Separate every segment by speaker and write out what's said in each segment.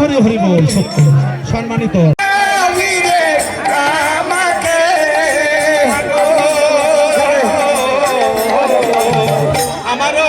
Speaker 1: হরি হরি বল সত্য। সম্মানিত।
Speaker 2: আমারও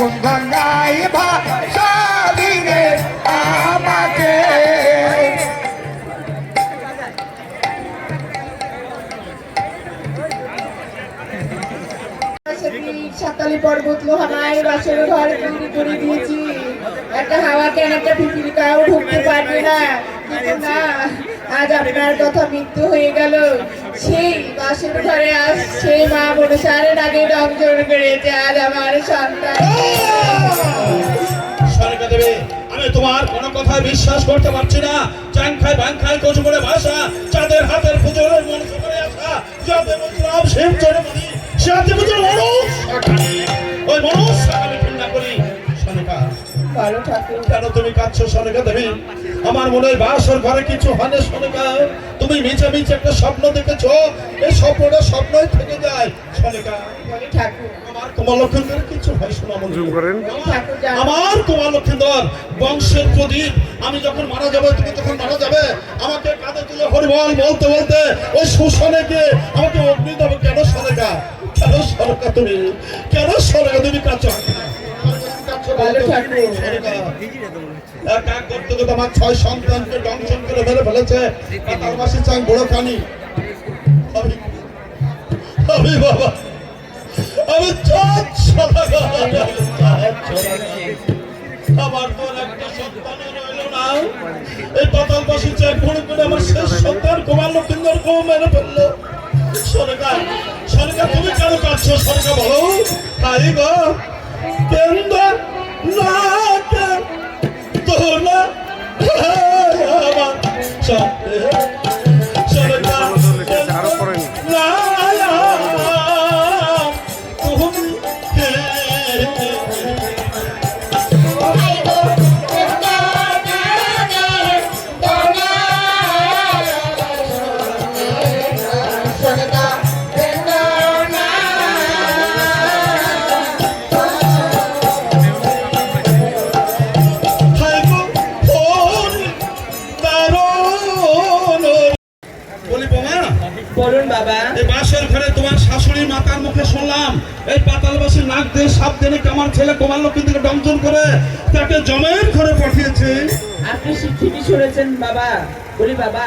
Speaker 2: কোন গঙ্গায় ভা সারিরে আমাকে।
Speaker 3: পর্বত লোহানায় বাসের ঘর তৈরি করে দিয়েছি। একটা হাওয়া কেন একটা ঢুকতে পারবে না। কিন্তু আজ আপনার কথা মৃত্যু হয়ে গেল। সেই বাসের ঘরে আজ সেই মা মনুষারের আগে রংজন করেছে আজ আমার সন্তান।
Speaker 2: আমি তোমার কোনো কথায় বিশ্বাস করতে পারছি না। চাং খাই বাং খাই কচু করে ভাষা চাঁদের হাতের পুজোর মন করে আসা যাতে মুদ্রাম শিব চরমণি আমি করি। কেন তুমি কাঁদছো সনিকা দেবী। আমার মনে হয় বাসর ঘরে কিছু হয় না তুমি মিছে মিছে একটা স্বপ্ন দেখেছ। এই স্বপ্নটা স্বপ্নই থেকে যায় সনিকা
Speaker 3: ঠাকুর।
Speaker 2: আমার তোমার কিছু হয় শোনা মনে
Speaker 3: বলে ঠাকুর জানো
Speaker 2: আমার তোমার লক্ষিন্দর বংশের প্রদীপ। আমি যখন মারা যাবে তুমি তখন মারা যাবে। আমাকে কাঁধে তুলে হরিবল বলতে বলতে ওই শোষণে গিয়ে আমাকে অগ্নি দেবে। কেন সরেকা কেন সরকা তুমি? কেন সরকা তুমি কাজ
Speaker 3: ঠাকুর
Speaker 2: কাক করতে করতে আমার ছয় সন্তানকে দংশন করে মেরে ফেলেছে। তার মাসি চাং বড় খানি আমি বাবা। আমি চাঁদ সদাগর। আমার তো আর একটা সন্তানও রইল না। এই পাতাল বাসী চেক ভরে করে আমার শেষ সন্তান কুমার লক্ষিন্দর কেউ মেরে ফেলল। সরকার সরকার তুমি কেন কাঁদছো সরকার বলো? তাই গো কেন্দ্র না তো না আমার
Speaker 3: বলুন বাবা।
Speaker 2: এই বাসের ঘরে তোমার শাশুড়ি মাতার মুখে শুনলাম। এই পাতালবাসী নাক দিয়ে সাপ দিনে আমার ছেলে কুমার লক্ষ্মী থেকে ডমজন করে তাকে জমের ঘরে পাঠিয়েছে।
Speaker 3: আপনি শিক্ষিত শুনেছেন বাবা। বলি বাবা